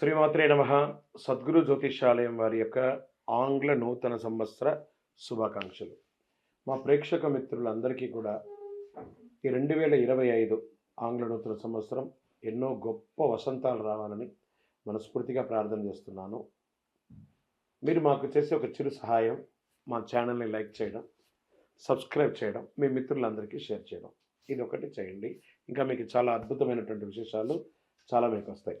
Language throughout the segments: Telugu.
శ్రీమాత్రే నమ. సద్గురు జ్యోతిషాలయం వారి యొక్క ఆంగ్ల నూతన సంవత్సర శుభాకాంక్షలు. మా ప్రేక్షక మిత్రులందరికీ కూడా ఈ రెండు వేల ఇరవై ఐదు ఆంగ్ల నూతన సంవత్సరం ఎన్నో గొప్ప వసంతాలు రావాలని మనస్ఫూర్తిగా ప్రార్థన చేస్తున్నాను. మీరు మాకు చేసే ఒక చిరు సహాయం మా ఛానల్ని లైక్ చేయడం సబ్స్క్రైబ్ చేయడం మీ మిత్రులందరికీ షేర్ చేయడం. ఇది ఒకటి చేయండి. ఇంకా మీకు చాలా అద్భుతమైనటువంటి విశేషాలు చాలా మీకు వస్తాయి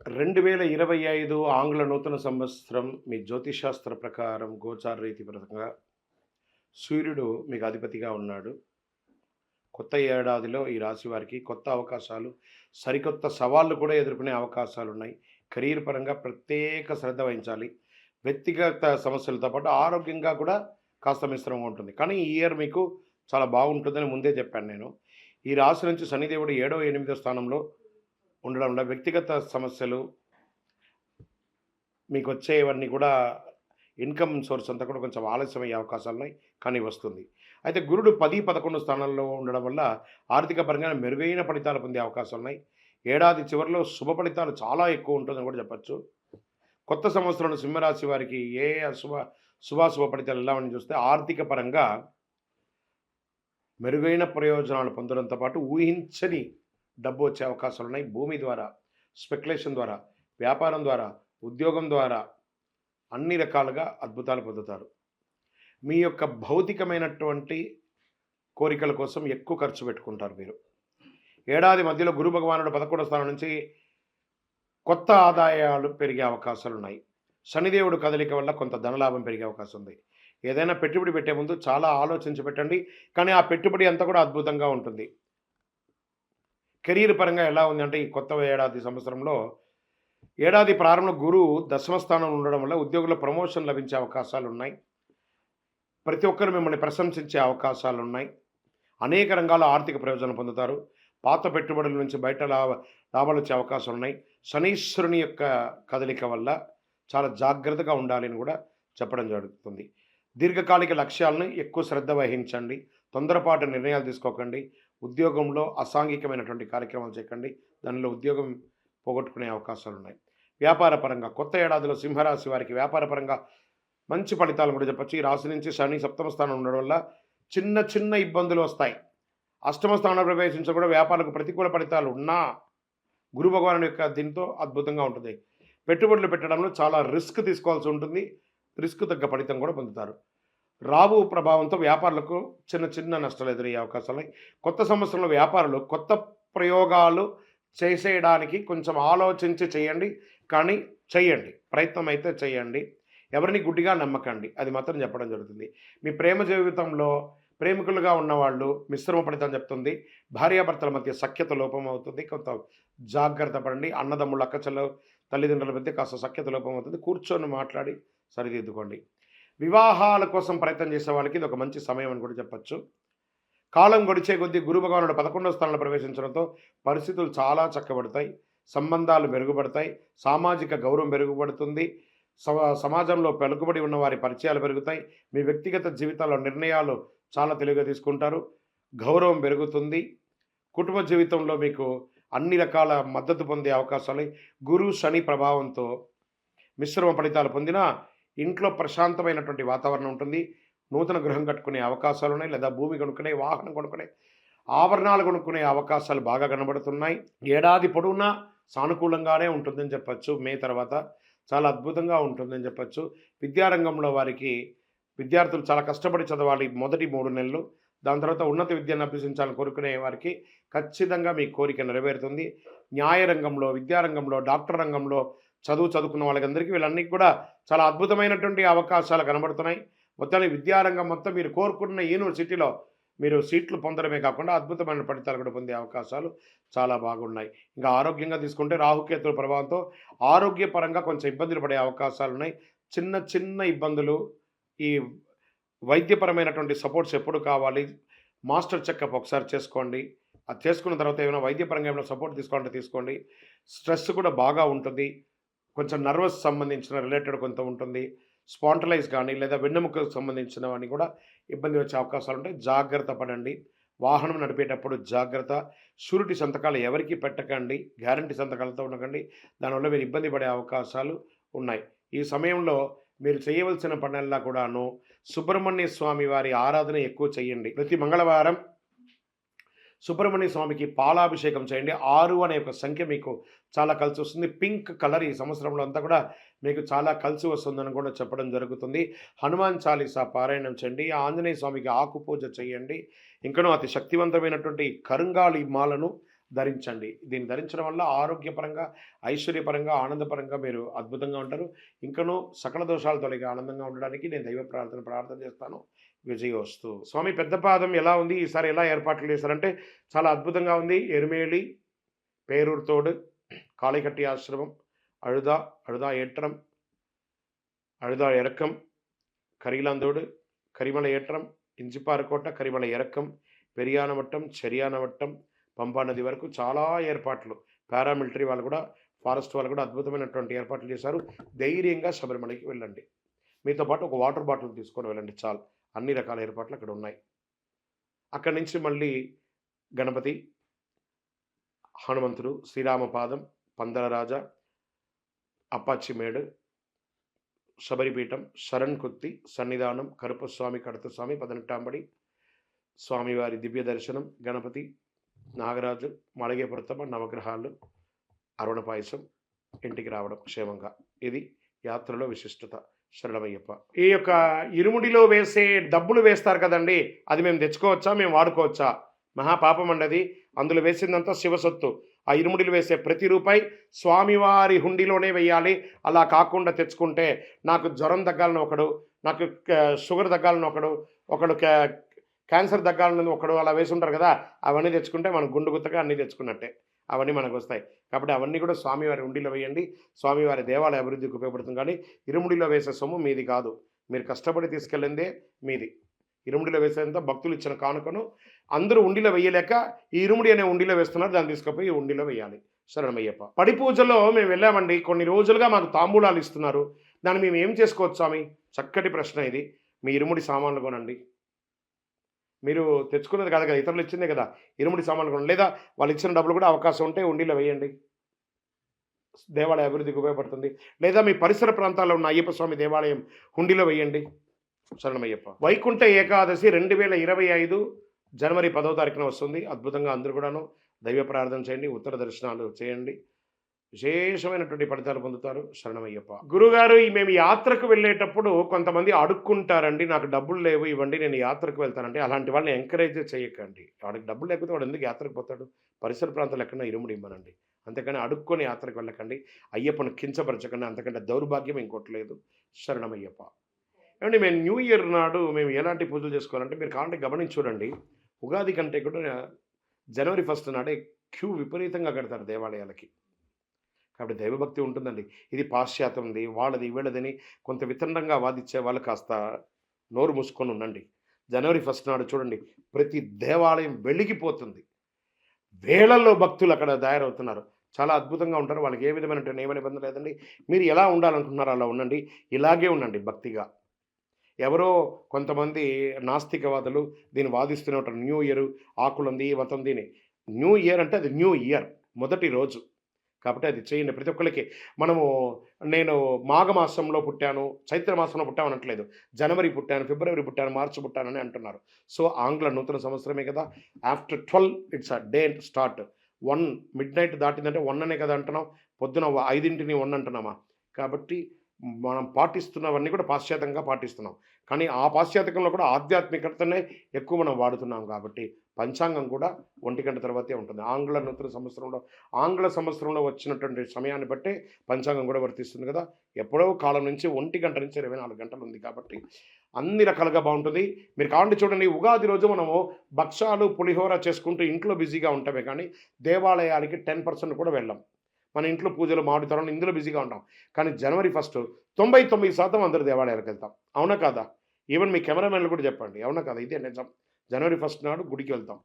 రెండు వేల ఇరవై ఐదు ఆంగ్ల నూతన సంవత్సరం మీ జ్యోతిషాస్త్ర ప్రకారం గోచార రీతి ప్రకారంగా సూర్యుడు మీకు అధిపతిగా ఉన్నాడు. కొత్త ఏడాదిలో ఈ రాశి వారికి కొత్త అవకాశాలు సరికొత్త సవాళ్ళు కూడా ఎదుర్కొనే అవకాశాలు ఉన్నాయి. కెరీర్ పరంగా ప్రత్యేక శ్రద్ధ వహించాలి. వ్యక్తిగత సమస్యలతో పాటు ఆరోగ్యంగా కూడా కాస్త మిశ్రమంగా ఉంటుంది. కానీ ఈ ఇయర్ మీకు చాలా బాగుంటుందని ముందే చెప్పాను నేను. ఈ రాశి నుంచి శనిదేవుడు ఏడో ఎనిమిదో స్థానంలో ఉండడం వల్ల వ్యక్తిగత సమస్యలు మీకు వచ్చేవన్నీ కూడా ఇన్కమ్ సోర్స్ అంతా కూడా కొంచెం ఆలస్యమయ్యే అవకాశాలు ఉన్నాయి కానీ వస్తుంది. అయితే గురుడు పది పదకొండు స్థానాల్లో ఉండడం వల్ల ఆర్థిక పరంగా మెరుగైన ఫలితాలు పొందే అవకాశాలు ఉన్నాయి. ఏడాది చివరిలో శుభ ఫలితాలు చాలా ఎక్కువ ఉంటుందని కూడా చెప్పచ్చు. కొత్త సంవత్సరంలో సింహరాశి వారికి ఏ అశుభ శుభాశుభ ఫలితాలు ఎలా అని చూస్తే ఆర్థిక పరంగా మెరుగైన ప్రయోజనాలు పొందడంతో పాటు ఊహించని డబ్బు వచ్చే అవకాశాలు ఉన్నాయి. భూమి ద్వారా స్పెక్యులేషన్ ద్వారా వ్యాపారం ద్వారా ఉద్యోగం ద్వారా అన్ని రకాలుగా అద్భుతాలు పొందుతారు. మీ యొక్క భౌతికమైనటువంటి కోరికల కోసం ఎక్కువ ఖర్చు పెట్టుకుంటారు మీరు. ఏడాది మధ్యలో గురు భగవానుడు పదకొండో స్థానం నుంచి కొత్త ఆదాయాలు పెరిగే అవకాశాలు ఉన్నాయి. శనిదేవుడు కదలిక వల్ల కొంత ధనలాభం పెరిగే అవకాశం ఉంది. ఏదైనా పెట్టుబడి పెట్టే ముందు చాలా ఆలోచించి పెట్టండి. కానీ ఆ పెట్టుబడి అంతా కూడా అద్భుతంగా ఉంటుంది. కెరీర్ పరంగా ఎలా ఉంది అంటే ఈ కొత్త ఏడాది సంవత్సరంలో ఏడాది ప్రారంభంలో గురువు దశమ స్థానంలో ఉండడం వల్ల ఉద్యోగుల ప్రమోషన్ లభించే అవకాశాలు ఉన్నాయి. ప్రతి ఒక్కరు మిమ్మల్ని ప్రశంసించే అవకాశాలు ఉన్నాయి. అనేక రంగాల్లో ఆర్థిక ప్రయోజనం పొందుతారు. పాత పెట్టుబడుల నుంచి బయట లాభ లాభాలు వచ్చే అవకాశాలు ఉన్నాయి. శనీశ్వరుని యొక్క కదలిక వల్ల చాలా జాగ్రత్తగా ఉండాలి అని కూడా చెప్పడం జరుగుతుంది. దీర్ఘకాలిక లక్ష్యాలను ఎక్కువ శ్రద్ధ వహించండి. తొందరపాటు నిర్ణయాలు తీసుకోకండి. ఉద్యోగంలో అసాంఘికమైనటువంటి కార్యక్రమాలు చేయకండి. దానిలో ఉద్యోగం పోగొట్టుకునే అవకాశాలు ఉన్నాయి వ్యాపార పరంగా కొత్త ఏడాదిలో సింహరాశి వారికి వ్యాపార పరంగా మంచి ఫలితాలు కూడా చెప్పచ్చు. ఈ రాశి నుంచి శని సప్తమ స్థానం ఉండడం వల్ల చిన్న చిన్న ఇబ్బందులు వస్తాయి. అష్టమ స్థానంలో ప్రవేశించిన కూడా వ్యాపారకు ప్రతికూల ఫలితాలు ఉన్నా గురు భగవాను యొక్క దీంతో అద్భుతంగా ఉంటుంది. పెట్టుబడులు పెట్టడంలో చాలా రిస్క్ తీసుకోవాల్సి ఉంటుంది. రిస్క్ తగ్గ ఫలితం కూడా పొందుతారు. రాబు ప్రభావంతో వ్యాపారులకు చిన్న చిన్న నష్టాలు ఎదురయ్యే అవకాశాలు ఉన్నాయి. కొత్త సంవత్సరంలో వ్యాపారులు కొత్త ప్రయోగాలు చేసేయడానికి కొంచెం ఆలోచించి చేయండి కానీ చేయండి. ప్రయత్నం అయితే చేయండి. ఎవరిని గుడ్డిగా నమ్మకండి. అది మాత్రం చెప్పడం జరుగుతుంది. మీ ప్రేమ జీవితంలో ప్రేమికులుగా ఉన్నవాళ్ళు మిశ్రమ ఫలితం చెప్తుంది. భార్యాభర్తల మధ్య సఖ్యత లోపం అవుతుంది. కొంత జాగ్రత్త పడండి. అన్నదమ్ముళ్ళు అక్కచెల్ల తల్లిదండ్రుల మధ్య కాస్త సఖ్యత లోపం అవుతుంది. కూర్చొని మాట్లాడి సరిదిద్దుకోండి. వివాహాల కోసం ప్రయత్నం చేసే వాళ్ళకి ఇది ఒక మంచి సమయం అని కూడా చెప్పచ్చు. కాలం గడిచే కొద్దీ గురు భగవానుడు పదకొండవ స్థానంలో ప్రవేశించడంతో పరిస్థితులు చాలా చక్కబడతాయి. సంబంధాలు మెరుగుపడతాయి. సామాజిక గౌరవం మెరుగుపడుతుంది. సమాజంలో పలుకుబడి ఉన్న వారి పరిచయాలు పెరుగుతాయి. మీ వ్యక్తిగత జీవితాల్లో నిర్ణయాలు చాలా తెలివిగా తీసుకుంటారు. గౌరవం పెరుగుతుంది. కుటుంబ జీవితంలో మీకు అన్ని రకాల మద్దతు పొందే అవకాశాలు గురు శని ప్రభావంతో మిశ్రమ ఫలితాలు పొందిన ఇంట్లో ప్రశాంతమైనటువంటి వాతావరణం ఉంటుంది. నూతన గృహం కట్టుకునే అవకాశాలు ఉన్నాయి. లేదా భూమి కొనుక్కునే వాహనం కొనుక్కునే ఆభరణాలు కొనుక్కునే అవకాశాలు బాగా కనబడుతున్నాయి. ఏడాది పొడవునా సానుకూలంగానే ఉంటుందని చెప్పచ్చు. మే తర్వాత చాలా అద్భుతంగా ఉంటుందని చెప్పచ్చు. విద్యారంగంలో వారికి విద్యార్థులు చాలా కష్టపడి చదవాలి మొదటి మూడు నెలలు. దాని తర్వాత ఉన్నత విద్యను అభ్యసించాలని కోరుకునే వారికి ఖచ్చితంగా మీ కోరిక నెరవేరుతుంది. న్యాయ రంగంలో విద్యారంగంలో డాక్టర్ రంగంలో చదువు చదువుకున్న వాళ్ళకందరికీ వీళ్ళన్నీ కూడా చాలా అద్భుతమైనటువంటి అవకాశాలు కనబడుతున్నాయి. మొత్తాన్ని విద్యారంగం మొత్తం మీరు కోరుకున్న యూనివర్సిటీలో మీరు సీట్లు పొందడమే కాకుండా అద్భుతమైన ఫలితాలు కూడా పొందే అవకాశాలు చాలా బాగున్నాయి. ఇంకా ఆరోగ్యంగా తీసుకుంటే రాహుకేతుల ప్రభావంతో ఆరోగ్యపరంగా కొంచెం ఇబ్బందులు పడే అవకాశాలు ఉన్నాయి. చిన్న చిన్న ఇబ్బందులు ఈ వైద్యపరమైనటువంటి సపోర్ట్స్ ఎప్పుడు కావాలి మాస్టర్ చెకప్ ఒకసారి చేసుకోండి. అది చేసుకున్న తర్వాత ఏమైనా వైద్యపరంగా ఏమైనా సపోర్ట్ తీసుకోవాలంటే తీసుకోండి. స్ట్రెస్ కూడా బాగా ఉంటుంది. కొంచెం నర్వస్ సంబంధించిన రిలేటెడ్ కొంత ఉంటుంది. స్పాంటలైజ్ కానీ లేదా వెన్నెముకకు సంబంధించినవన్నీ కూడా ఇబ్బంది వచ్చే అవకాశాలు ఉంటాయి. జాగ్రత్త పడండి. వాహనం నడిపేటప్పుడు జాగ్రత్త. షూరిటీ సంతకాలు ఎవరికి పెట్టకండి. గ్యారంటీ సంతకాలతో ఉండకండి. దానివల్ల మీరు ఇబ్బంది పడే అవకాశాలు ఉన్నాయి. ఈ సమయంలో మీరు చేయవలసిన పనుల్లా కూడాను సుబ్రహ్మణ్య స్వామి వారి ఆరాధన ఎక్కువ చేయండి. ప్రతి మంగళవారం సుబ్రహ్మణ్య స్వామికి పాలాభిషేకం చేయండి. ఆరు అనే ఒక సంఖ్య మీకు చాలా కలిసి వస్తుంది. పింక్ కలర్ ఈ సంవత్సరంలో అంతా కూడా మీకు చాలా కలిసి వస్తుందని కూడా చెప్పడం జరుగుతుంది. హనుమాన్ చాలీసా పారాయణం చేయండి. ఆంజనేయ స్వామికి ఆకుపూజ చేయండి. ఇంకనూ అతి శక్తివంతమైనటువంటి కరుంగాలి మాలను ధరించండి. దీన్ని ధరించడం వల్ల ఆరోగ్యపరంగా ఐశ్వర్యపరంగా ఆనందపరంగా మీరు అద్భుతంగా ఉంటారు. ఇంకనూ సకల దోషాలు తొలగి ఆనందంగా ఉండడానికి నేను దైవ ప్రార్థన ప్రార్థన చేస్తాను. విజయోస్తు స్వామి పెద్దపాదం ఎలా ఉంది? ఈసారి ఎలా ఏర్పాట్లు చేశారంటే చాలా అద్భుతంగా ఉంది. ఎరుమేళి పేరూరుతోడు కాళీకట్టి ఆశ్రమం అడుదా అడుదా ఏట్రం అడుదా இறக்கம் கரிலாந்தோடு కరిమల ఏట్రం ఇంచిపారుకోట కరిమల ఎరకం పెరియానవట్టం చెరియానవట్టం పంపా నది వరకు చాలా ఏర్పాట్లు. పారామిలిటరీ వాళ్ళు కూడా ఫారెస్ట్ వాళ్ళు కూడా అద్భుతమైనటువంటి ఏర్పాట్లు చేశారు. ధైర్యంగా శబరిమలకి వెళ్ళండి. మీతో పాటు ఒక వాటర్ బాటిల్ తీసుకొని వెళ్ళండి చాలు. అన్ని రకాల ఏర్పాట్లు అక్కడ ఉన్నాయి. అక్కడి నుంచి మళ్ళీ గణపతి హనుమంతుడు శ్రీరామపాదం పందలరాజ అప్పాచిమేడు శబరిపీఠం శరణ్ కుత్తి సన్నిధానం కరుపస్వామి కడతస్వామి పదనెట్టాంబడి స్వామివారి దివ్య దర్శనం గణపతి నాగరాజు మలగే నవగ్రహాలు అరుణ పాయసం ఇంటికి రావడం క్షేమంగా. ఇది యాత్రలో విశిష్టత. శరణమయ్యప్ప. ఈ యొక్క ఇరుముడిలో వేసే డబ్బులు వేస్తారు కదండి అది మేము తెచ్చుకోవచ్చా మేము వాడుకోవచ్చా? మహాపాపం అండి అందులో వేసిందంతా శివసొత్తు. ఆ ఇరుముడిలు వేసే ప్రతి రూపాయి స్వామివారి హుండీలోనే వేయాలి. అలా కాకుండా తెచ్చుకుంటే నాకు జ్వరం తగ్గాలని ఒకడు నాకు షుగర్ తగ్గాలని ఒకడు ఒకడు క్యాన్సర్ తగ్గాలని ఒకడు అలా వేసి ఉంటారు కదా అవన్నీ తెచ్చుకుంటే మనం గుండు గుత్తగా అన్నీ తెచ్చుకున్నట్టే. అవన్నీ మనకు వస్తాయి కాబట్టి అవన్నీ కూడా స్వామివారి ఉండిలో వేయండి. స్వామివారి దేవాలయ అభివృద్ధికి ఉపయోగపడుతుంది. కానీ ఇరుముడిలో వేసే సొమ్ము మీది కాదు. మీరు కష్టపడి తీసుకెళ్ళిందే మీది. ఇరుముడిలో వేసేంత భక్తులు ఇచ్చిన కానుకను అందరూ ఉండిలో వేయలేక ఈ ఇరుముడి అనే ఉండిలో వేస్తున్నారు. దాన్ని తీసుకుపోయి ఈ ఉండిలో వేయాలి. శరణమయ్యప్ప. పడి పూజలో మేము వెళ్ళామండి. కొన్ని రోజులుగా మాకు తాంబూలాలు ఇస్తున్నారు. దాన్ని మేము ఏం చేసుకోవచ్చు స్వామి? చక్కటి ప్రశ్న ఇది. మీ ఇరుముడి సామాన్లు కొనండి. మీరు తెచ్చుకున్నది కాదు కదా ఇతరులు ఇచ్చిందే కదా ఇరుముడి సామాన్లు కొనండి. లేదా వాళ్ళు ఇచ్చిన డబ్బులు కూడా అవకాశం ఉంటే ఉండిలో వేయండి. దేవాలయ అభివృద్ధికి ఉపయోగపడుతుంది. లేదా మీ పరిసర ప్రాంతాల్లో ఉన్న అయ్యప్ప స్వామి దేవాలయం హుండీలో వేయండి. శరణమయ్యప్ప. వైకుంఠ ఏకాదశి రెండు వేల ఇరవై ఐదు జనవరి పదో తారీఖున వస్తుంది. అద్భుతంగా అందరూ కూడాను దైవ ప్రార్థన చేయండి ఉత్తర దర్శనాలు చేయండి. విశేషమైనటువంటి ఫలితాలు పొందుతారు. శరణమయ్యప్ప. గురుగారు ఈ మేము యాత్రకు వెళ్ళేటప్పుడు కొంతమంది అడుక్కుంటారండి నాకు డబ్బులు లేవు ఇవ్వండి నేను యాత్రకు వెళ్తానంటే అలాంటి వాళ్ళని ఎంకరేజ్ చేయకండి. వాడికి డబ్బులు లేకపోతే వాడు ఎందుకు యాత్రకు పోతాడు? పరిసర ప్రాంతాలు ఎక్కడన్నా ఇరుముడి ఇవ్వనండి అంతేకాని అడుక్కొని యాత్రకు వెళ్ళకండి. అయ్యప్పను కించపరచకండి అంతకంటే దౌర్భాగ్యం ఇంకోటి లేదు. శరణమయ్యప్ప. ఏమండి మేము న్యూ ఇయర్ నాడు మేము ఎలాంటి పూజలు చేసుకోవాలంటే మీరు కావాలంటే గమనించి చూడండి. ఉగాది కంటే కూడా జనవరి ఫస్ట్ నాడే క్యూ విపరీతంగా కడతారు దేవాలయాలకి. కాబట్టి దైవభక్తి ఉంటుందండి. ఇది పాశ్చాత్యంది వాళ్ళది వీళ్ళదని కొంత వితండంగా వాదించే వాళ్ళు కాస్త నోరు మూసుకొని ఉండండి. జనవరి ఫస్ట్ నాడు చూడండి ప్రతి దేవాలయం వెలిగిపోతుంది. వేళల్లో భక్తులు అక్కడ తయారవుతున్నారు. చాలా అద్భుతంగా ఉంటారు. వాళ్ళకి ఏ విధమైన నియమ నిబంధన లేదండి. మీరు ఎలా ఉండాలనుకుంటున్నారో అలా ఉండండి. ఇలాగే ఉండండి భక్తిగా. ఎవరో కొంతమంది నాస్తికవాదులు దీన్ని వాదిస్తూనే ఉంటారు. న్యూ ఇయర్ ఆకులుంది వతుంది దీని న్యూ ఇయర్ అంటే అది న్యూ ఇయర్ మొదటి రోజు. కాబట్టి అది చేయండి. ప్రతి ఒక్కరికి మనము నేను మాఘమాసంలో పుట్టాను చైత్ర మాసంలో పుట్టాను అనట్లేదు. జనవరి పుట్టాను ఫిబ్రవరి పుట్టాను మార్చి పుట్టాను అని అంటున్నారు. సో ఆంగ్ల నూతన సంవత్సరమే కదా. After twelve it's a day start. One midnight దాటిందంటే one అనే కదా అంటున్నాం. పొద్దున ఐదింటిని వన్ అంటున్నామా? కాబట్టి మనం పాటిస్తున్నవన్నీ కూడా పాశ్చాత్యంగా పాటిస్తున్నాం. కానీ ఆ పాశ్చాత్యంలో కూడా ఆధ్యాత్మికతనే ఎక్కువ మనం వాడుతున్నాం కాబట్టి పంచాంగం కూడా ఒంటి గంట తర్వాతే ఉంటుంది. ఆంగ్ల నూతన సంవత్సరంలో ఆంగ్ల సంవత్సరంలో వచ్చినటువంటి సమయాన్ని బట్టే పంచాంగం కూడా వర్తిస్తుంది కదా. ఎప్పుడో కాలం నుంచి ఒంటి గంట నుంచి ఇరవై నాలుగు గంటలు ఉంది కాబట్టి అన్ని రకాలుగా బాగుంటుంది. మీరు కావండి చూడండి ఉగాది రోజు మనము భక్షాలు పులిహోర చేసుకుంటూ ఇంట్లో బిజీగా ఉంటామే కానీ దేవాలయాలకి టెన్ పర్సెంట్ కూడా వెళ్ళాం. మన ఇంట్లో పూజలు మామిడి ఇందులో బిజీగా ఉంటాం. కానీ జనవరి ఫస్ట్ తొంభై తొమ్మిది శాతం అందరు దేవాలయాలకు వెళ్తాం. అవునా కాదా? ఈవెన్ మీ కెమెరామెన్లు కూడా చెప్పండి. అవునా కాదా? ఇదే నిజం. జనవరి ఫస్ట్ నాడు గుడికి వెళ్తాం.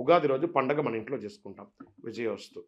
ఉగాది రోజు పండగ మన ఇంట్లో చేసుకుంటాం. విజయోస్తు.